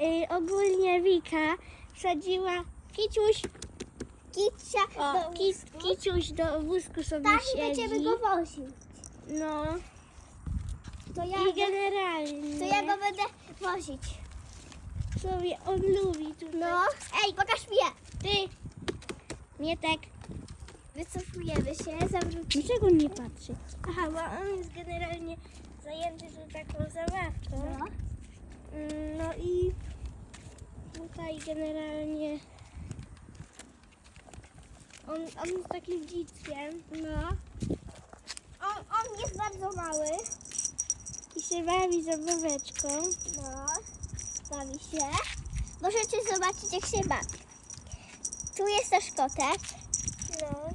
y, ogólnie Wika wsadziła Kiciuś, Kicia o, do ki, wózku. Kiciuś do wózku sobie Tak, siedzi. będziemy go wozić. No To ja, i generalnie to ja go będę wozić. sobie on lubi tutaj. No. Ej, pokaż mnie. Ty, Mietek, Wycofujemy się, zawrócimy. dlaczego nie patrzy? Aha, bo on jest generalnie zajęty tą taką zabawką. No. Mm, No i generalnie on, on jest takim dzieckiem, No. On, on jest bardzo mały. i się bawi zabaweczką. No. Bawi się. Możecie zobaczyć, jak się bawi. Tu jest też kotek. No.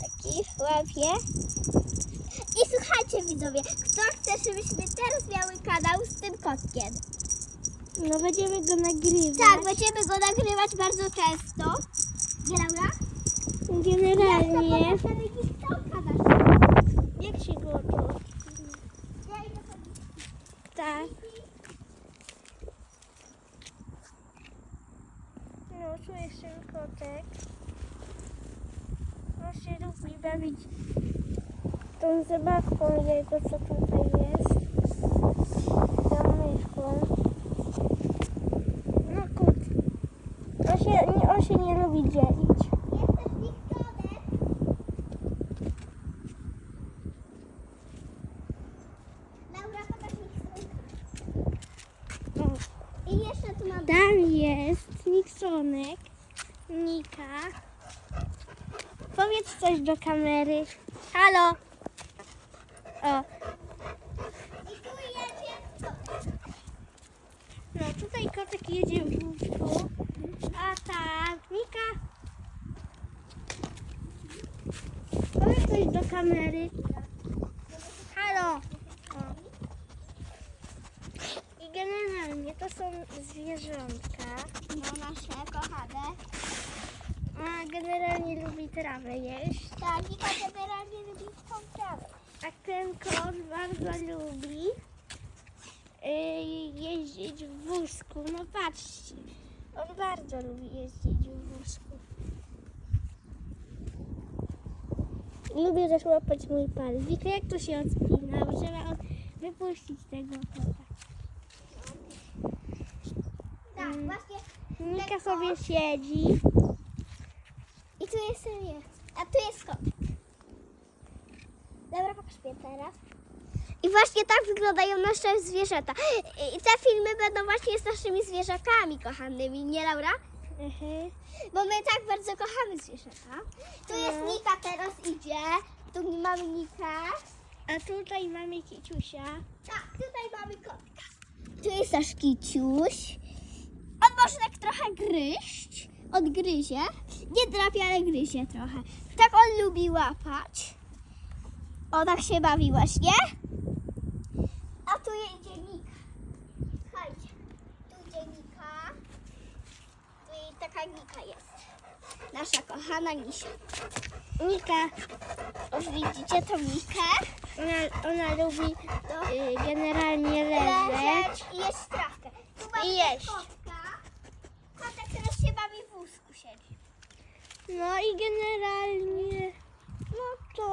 Taki łapie. I słuchajcie widzowie, kto chce, żebyśmy teraz miały kanał z tym kotkiem? No będziemy go nagrywać. Tak, będziemy go nagrywać bardzo często. Nie, Laura? Generalnie, jak się go to... Tak. No, tu jest ten kotek. On się lubi bawić tą zabawką jego, co tutaj jest. Tą myszką. No kot. On się, nie, lubi dzielić. Tam jest Niksonek. Nika. Powiedz coś do kamery. Halo. O, I tu jedzie kotek. No tutaj kotek jedzie w wózku, a ta Mika powiedz coś do kamery. Halo. O. I generalnie to są zwierzątka. No nasze kochane. A generalnie lubi trawę jeść. Tak, kotek generalnie lubi tą trawę. A ten kot bardzo lubi y, jeździć w wózku. No patrzcie, on bardzo lubi jeździć w wózku. Lubię też łapać mój palec. Wika, jak to się odpina? Bo Trzeba wypuścić tego kota. Tak, Mm. właśnie. Nika sobie siedzi. I tu jest nie. A tu jest kotek. Dobra, pokaż mnie teraz. I właśnie tak wyglądają nasze zwierzęta. I te filmy będą właśnie z naszymi zwierzakami kochanymi, nie Laura? Mhm. Bo my tak bardzo kochamy zwierzęta. Tu jest No. Nika teraz idzie. Tu mamy Nika. A tutaj mamy kiciusia. Tak, tutaj mamy kotka. Tu jest nasz kiciuś. On może tak trochę gryźć. On gryzie. Nie drapie, ale gryzie trochę. Tak on lubi łapać. O, tak się bawi właśnie. A tu idzie Nika. Słuchajcie. Tu idzie Nika. Tu i taka Nika jest. Nasza kochana Nisia. Nika, O, widzicie tą Nikę? ona, ona lubi To y, generalnie leżeć. leżeć i jeść trawkę. Tu mamy I jeść. kotka. Kotek teraz się bawi w wózku siedzi. No i generalnie, no to,